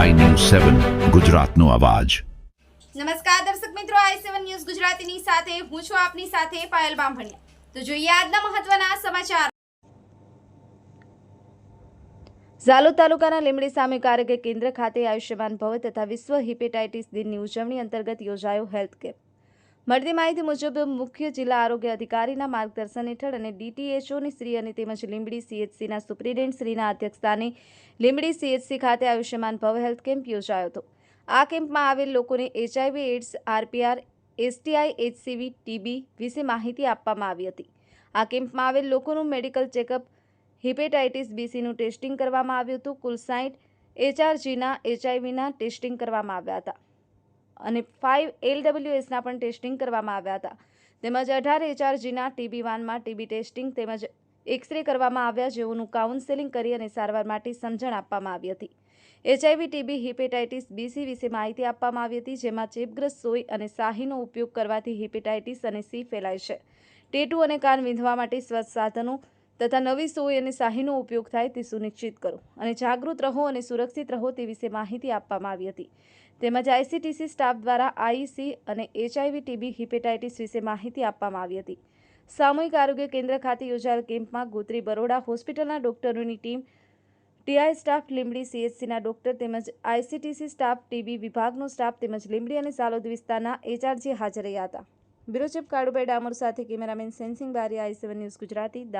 સેવન ગુજરાતનો અવાજ. નમસ્કાર દર્શક મિત્રો આઈ સેવન ન્યૂઝ ગુજરાતીની સાથે હું છું આપની સાથે પાયલ બામભણિયા. તો જોઈએ આજના મહત્વના સમાચાર. ઝાલોદ તાલુકાના લીમડી સામે આરોગ્ય કેન્દ્ર ખાતે આયુષ્યમાન ભવ તથા વિશ્વ હિપેટાઇટિસ દિનની ઉજવણી અંતર્ગત યોજાયો હેલ્થ કેમ્પ. મળતી માહિતી મુજબ મુખ્ય જિલ્લા આરોગ્ય અધિકારીના માર્ગદર્શન હેઠળ અને ડીટીએચઓની શ્રી અને તેમજ લીંબડી સીએચસીના સુપ્રિન્ટેન્ડન્ટ શ્રીના અધ્યક્ષસ્થાને લીંબડી સીએચસી ખાતે આયુષ્યમાન ભવ હેલ્થ કેમ્પ યોજાયો હતો. આ કેમ્પમાં આવેલ લોકોને HIV AIDS RPR, STI, HCV, TB વિશે માહિતી આપવામાં આવી હતી. આ કેમ્પમાં આવેલ લોકોનું મેડિકલ ચેકઅપ, હિપેટાઇટિસ બીસીનું ટેસ્ટિંગ કરવામાં આવ્યું હતું. કુલ સાઠ એચઆરજીના, એચઆઈવીના ટેસ્ટિંગ કરવામાં આવ્યા હતા. અને ફાઇવ એલડબ્લ્યુએસના પણ ટેસ્ટિંગ કરવામાં આવ્યા હતા. તેમજ અઢાર એચઆરજીના ટીબી વાનમાં ટીબી ટેસ્ટિંગ તેમજ એક્સરે કરવામાં આવ્યા જેઓનું કાઉન્સેલિંગ કરી અને સારવાર માટે સમજણ આપવામાં આવી હતી. એચઆઈવી ટીબી હિપેટાઇટિસ બીસી વિશે માહિતી આપવામાં આવી હતી, જેમાં ચેપગ્રસ્ત સોય અને શાહીનો ઉપયોગ કરવાથી હિપેટાઇટિસ અને સી ફેલાય છે. ટેટુ અને કાન વિંધવા માટે સ્વચ્છ સાધનો તથા નવી સોય અને શાહીનો ઉપયોગ થાય તે સુનિશ્ચિત કરો અને જાગૃત રહો અને સુરક્ષિત રહો તે વિશે માહિતી આપવામાં આવી હતી. તેમજ આઈસીટીસી સ્ટાફ દ્વારા આઈસી અને એચઆઈવી ટીબી હિપેટાઇટિસ વિશે માહિતી આપવામાં આવી હતી. સામૂહિક આરોગ્ય કેન્દ્ર ખાતે યોજાયેલ કેમ્પમાં ગોત્રી બરોડા હોસ્પિટલના ડોક્ટરોની ટીમ, ટીઆઈ સ્ટાફ લીંબડી, સીએચસીના ડોક્ટર તેમજ આઈસીટીસી સ્ટાફ, ટીબી વિભાગનો સ્ટાફ તેમજ લીંબડી અને સાલોદ વિસ્તારના એચઆરજી હાજર રહ્યા હતા. બ્યુરો ચીફ કાળુભાઈ ડામોર સાથે કેમેરામેન સેન્સિંગ બારી I seven news Gujarati Dahod